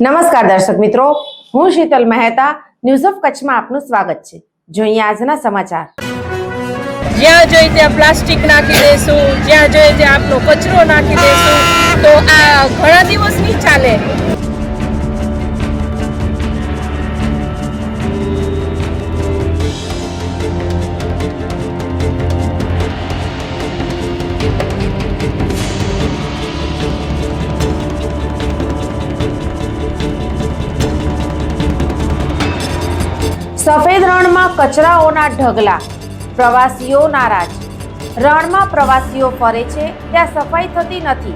નમસ્કાર દર્શક મિત્રો, હું શીતલ મહેતા ન્યૂઝ ઓફ કચ્છમાં આપનું સ્વાગત છે. જોઈએ આજના સમાચાર. જ્યાં જોઈએ ત્યાં પ્લાસ્ટિક નાખી દેશું, જ્યાં જોઈએ ત્યાં આપનો કચરો નાખી દેશું, તો આ ઘણા દિવસ નહીં ચાલે સફેદ રણમાં કચરાઓના ઢગલા. પ્રવાસીઓ નારાજ. રણમાં પ્રવાસીઓ ફરે છે, ત્યાં સફાઈ થતી નથી.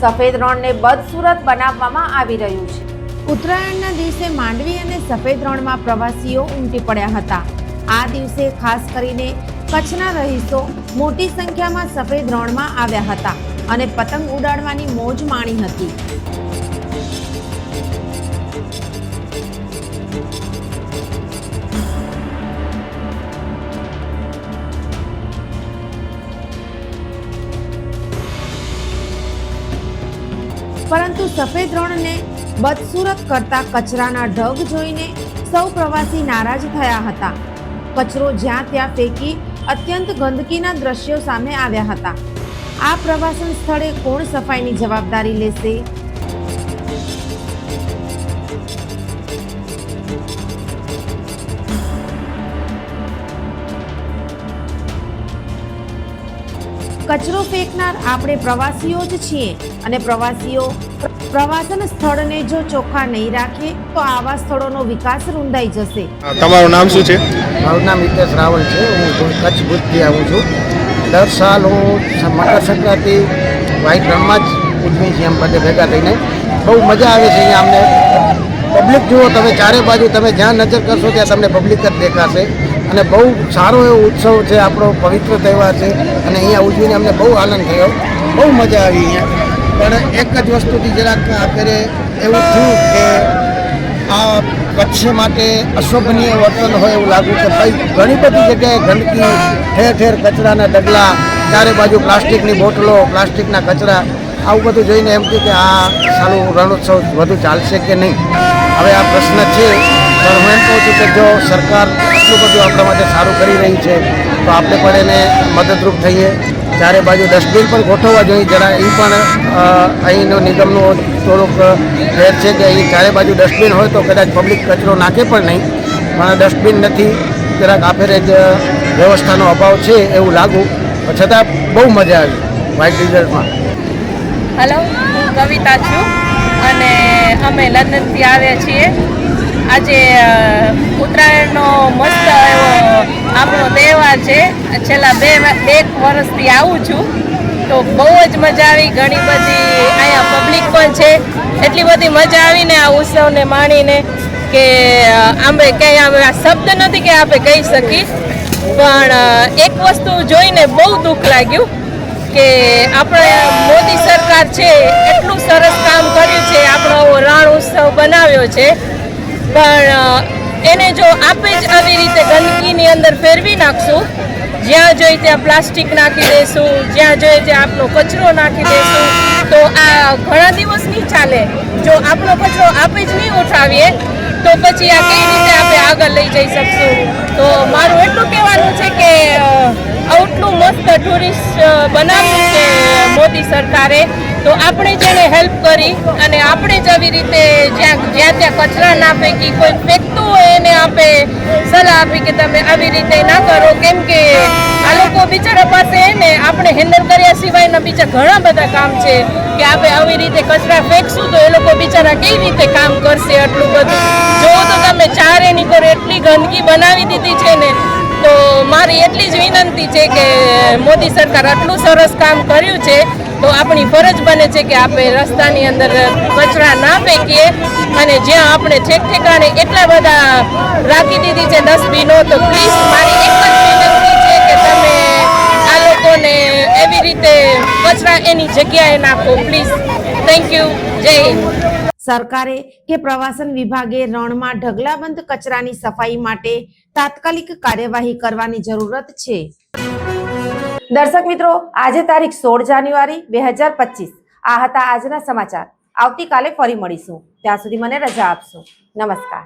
સફેદ રણને બદસુરત બનાવવામાં આવી રહ્યું છે. ઉત્તરાયણના દિવસે માંડવી અને સફેદ રણમાં પ્રવાસીઓ ઉમટી પડ્યા હતા. આ દિવસે ખાસ કરીને કચ્છના રહીશો મોટી સંખ્યામાં સફેદ રણમાં આવ્યા હતા અને પતંગ ઉડાડવાની મોજ માણી હતી. પરંતુ સફેદ રણને બદસુરત કરતા કચરાના ઢગ જોઈને સૌ પ્રવાસી નારાજ થયા હતા. કચરો જ્યાં ત્યાં ફેંકી અત્યંત ગંદકીના દ્રશ્યો સામે આવ્યા હતા. આ પ્રવાસન સ્થળે કોણ સફાઈની જવાબદારી લેશે? કચરો ફેંકનાર આપણે પ્રવાસીઓ જ છીએ અને પ્રવાસીઓ પ્રવાસન સ્થળને જો ચોખ્ખા નહીં રાખે તો આવા સ્થળોનો વિકાસ રૂંધાઈ જશે. તમારું નામ શું છે? મારું નામ હિતેશ રાવલ છે. હું કચ્છ ભુજથી આવું છું. દર સાલ હું મકર સંક્રાંતિ વ્હાઈટ રણમાં જ ઉજવી છીએ એમ બધે ભેગા થઈને. બહુ મજા આવે છે અહીંયા અમને. પબ્લિક જુઓ તમે ચારે બાજુ તમે જ્યાં નજર કરશો ત્યાં તમને પબ્લિક જ દેખાશે. અને બહુ સારો એવો ઉત્સવ છે, આપણો પવિત્ર તહેવાર છે, અને અહીંયા ઉજવીને અમને બહુ આનંદ થયો. બહુ મજા આવી અહીંયા. પણ એક જ વસ્તુથી જરાક અત્યારે એવું થયું કે આ કચ્છ માટે અશોભનીય વર્તન હોય એવું લાગ્યું કે ભાઈ, ઘણી બધી જગ્યાએ ગંદકી, ઠેર ઠેર કચરાના ડગલા ચારે બાજુ પ્લાસ્ટિકની બોટલો, પ્લાસ્ટિકના કચરા. આવું બધું જોઈને એમ થયું કે આ સારું રણોત્સવ વધુ ચાલશે કે નહીં? હવે આ પ્રશ્ન છે પણ હું એમ કહું છું કે જો સરકાર આટલું બધું આપણા માટે સારું કરી રહી છે, તો આપણે પણ એને મદદરૂપ થઈએ. ચારે બાજુ ડસ્ટબિન પણ ગોઠવવા જોઈએ. જરા એ પણ અહીંનો નિગમનો થોડોક ફેર છે કે અહીં ચારે બાજુ ડસ્ટબિન હોય તો કદાચ પબ્લિક કચરો નાખે પણ નહીં. પણ ડસ્ટબિન નથી. જરાક આફેરે જ વ્યવસ્થાનો અભાવ છે એવું લાગુ. છતાં બહુ મજા આવી વાઇટ રિઝલ્ટમાં હેલો હું કવિતા છું અને અમે લંડનથી આવ્યા છીએ. આજે ઉત્તરાયણનો મસ્ત એવો આપણો તહેવાર છે. છેલ્લા બે બે વર્ષથી આવું છું. તો બહુ જ મજા આવી. ઘણી બધી અહીંયા પબ્લિક પણ છે. એટલી બધી મજા આવીને આ ઉત્સવને માણીને કે આંબે કંઈ આમ શબ્દ નથી કે આપણે કહી શકીએ પણ એક વસ્તુ જોઈને બહુ દુઃખ લાગ્યું કે આપણે મોદી સરકાર છે, એટલું સરસ કામ કર્યું છે. આપણો રણ ઉત્સવ બનાવ્યો છે. પણ એને જો આપે જ આવી રીતે ગંદકીની અંદર ફેરવી નાખશું, જ્યાં જોઈએ ત્યાં પ્લાસ્ટિક નાખી દેશું, જ્યાં જોઈએ ત્યાં આપણો કચરો નાખી દેશું, તો આ ઘણા દિવસ નહીં ચાલે. જો આપણો કચરો આપે જ નહીં ઉઠાવીએ, તો પછી આ કઈ રીતે આપણે આગળ લઈ જઈ શકશું? તો મારું એટલું કહેવાનું છે કે આટલું મસ્ત ટુરિસ્ટ બનાવ્યું છે મોદી સરકારે. તો આપણે જેને હેલ્પ કરી અને આપણે જ આવી રીતે જ્યાં જ્યાં ત્યાં કચરા ના ફેંકી, કોઈ ફેંકતું હોય એને આપે સલાહ આપી કે તમે આવી રીતે ના કરો. કેમ કે આ લોકો બિચારા પાસે ને આપણે હેન્ડલ કર્યા સિવાયના બીજા ઘણા બધા કામ છે કે આપણે આવી રીતે કચરા ફેંકશું તો એ લોકો બિચારા કેવી રીતે કામ કરશે આટલું બધું. જો તો તમે ચારે એની કરો એટલી ગંદકી બનાવી દીધી છે ને તો મારી એટલી જ વિનંતી છે કે મોદી સરકાર આટલું સરસ કામ કર્યું છે, તો આપણી ફરજ બને છે કે આપણે રસ્તાની અંદર કચરા ના ફેંકીએ અને જ્યાં આપણે ઠેક ઠેકાણે એટલા બધા રાખી દીધી છે ડસ્ટબિનો, તો પ્લીઝ મારી એક જ વિનંતી છે કે તમે આ લોકોને એવી રીતે કચરા એની જગ્યાએ નાખો પ્લીઝ થેન્ક યુ જય હિન્દ. સરકારે કે પ્રવાસન વિભાગે રણમાં ઢગલાબંધ કચરાની સફાઈ માટે તાત્કાલિક કાર્યવાહી કરવાની જરૂરત છે. દર્શક મિત્રો, આજે તારીખ સોળ જાન્યુઆરી બે હજાર પચીસ. આ હતા આજના સમાચાર. આવતીકાલે ફરી મળીશું. ત્યાં સુધી મને રજા આપશો. નમસ્કાર.